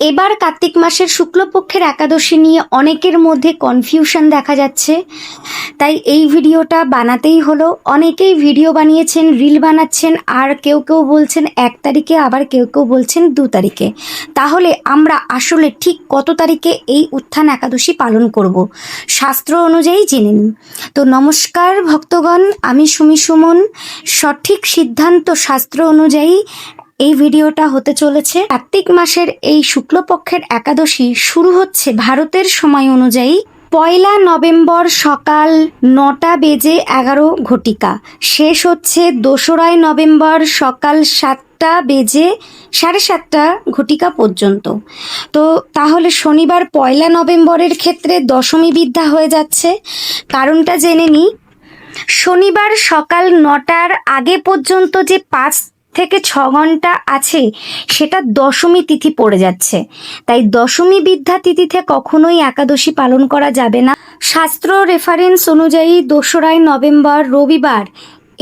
এবার কার্তিক মাসের শুক্লপক্ষের একাদশী নিয়ে অনেকের মধ্যে কনফিউশন দেখা যাচ্ছে। তাই এই ভিডিওটা বানাতেই হলো। অনেকেই ভিডিও বানিয়েছেন রিল বানাচ্ছেন, আর কেউ কেউ বলছেন এক তারিখে, আবার কেউ কেউ বলছেন দু তারিখে। তাহলে আমরা আসলে ঠিক কত তারিখে এই উত্থান একাদশী পালন করব? শাস্ত্র অনুযায়ী জেনে নিন। তো নমস্কার ভক্তগণ, আমি সুমি সুমন। সঠিক সিদ্ধান্ত শাস্ত্র অনুযায়ী এই ভিডিওটা হতে চলেছে কার্তিক মাসের এই শুক্লপক্ষের একাদশী শুরু হচ্ছে ভারতের সময় অনুযায়ী। পয়লা নভেম্বর সকাল নটা বেজে এগারো ঘটিকা। শেষ হচ্ছে দোসরাই নভেম্বর সকাল সাতটা বেজে সাড়ে সাতটা ঘটিকা পর্যন্ত। তো তাহলে শনিবার পয়লা নভেম্বরের ক্ষেত্রে দশমী বিদ্যা হয়ে যাচ্ছে। কারণটা জেনে নিই শনিবার সকাল নটার আগে পর্যন্ত যে পাঁচ থেকে ছ ঘণ্টা আছে, সেটা দশমী তিথি পড়ে যাচ্ছে। তাই দশমী বিদ্যা তিথিতে কখনোই একাদশী পালন করা যাবে না। শাস্ত্র রেফারেন্স অনুযায়ী দোসরাই নভেম্বর, রবিবার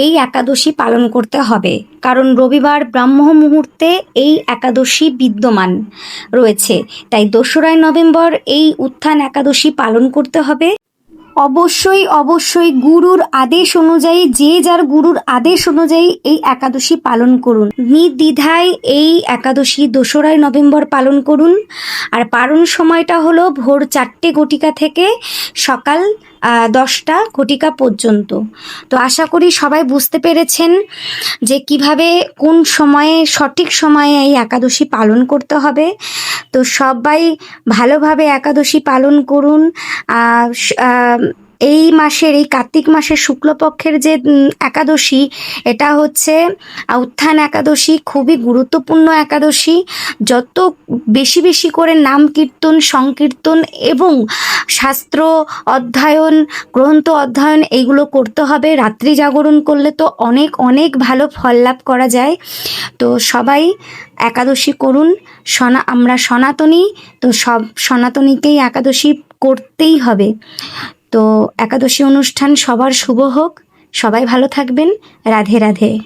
এই একাদশী পালন করতে হবে। কারণ রবিবার ব্রাহ্ম মুহূর্তে এই একাদশী বিদ্যমান রয়েছে। তাই দোসরাই নভেম্বর এই উত্থান একাদশী পালন করতে হবে। অবশ্যই অবশ্যই গুরুর আদেশ অনুযায়ী, যে যার গুরুর আদেশ অনুযায়ী এই একাদশী পালন করুন। নির্দ্বিধায় এই একাদশী দোসরাই নভেম্বর পালন করুন। আর পালন সময়টা হলো ভোর চারটে গটিকা থেকে সকাল দশটা ঘটিকা পর্যন্ত। তো আশা করি সবাই বুঝতে পেরেছেন যে কীভাবে কোন সময়ে, সঠিক সময়ে এই একাদশী পালন করতে হবে। তো সবাই ভালোভাবে একাদশী পালন করুন। এই মাসের, এই কার্তিক মাসের শুক্লপক্ষের যে একাদশী, এটা হচ্ছে উত্থান একাদশী, খুবই গুরুত্বপূর্ণ একাদশী। যত বেশি বেশি করে নাম কীর্তন, সংকীর্তন এবং শাস্ত্র অধ্যয়ন, গ্রন্থ অধ্যয়ন এইগুলো করতে হবে। রাত্রি জাগরণ করলে তো অনেক অনেক ভালো ফল লাভ করা যায়। তো সবাই একাদশী করুন। সনা, আমরা সনাতনী, তো সব সনাতনীকেই একাদশী করতেই হবে। তো একাদশী অনুষ্ঠান সবার শুভ হোক। সবাই ভালো থাকবেন। রাধে রাধে।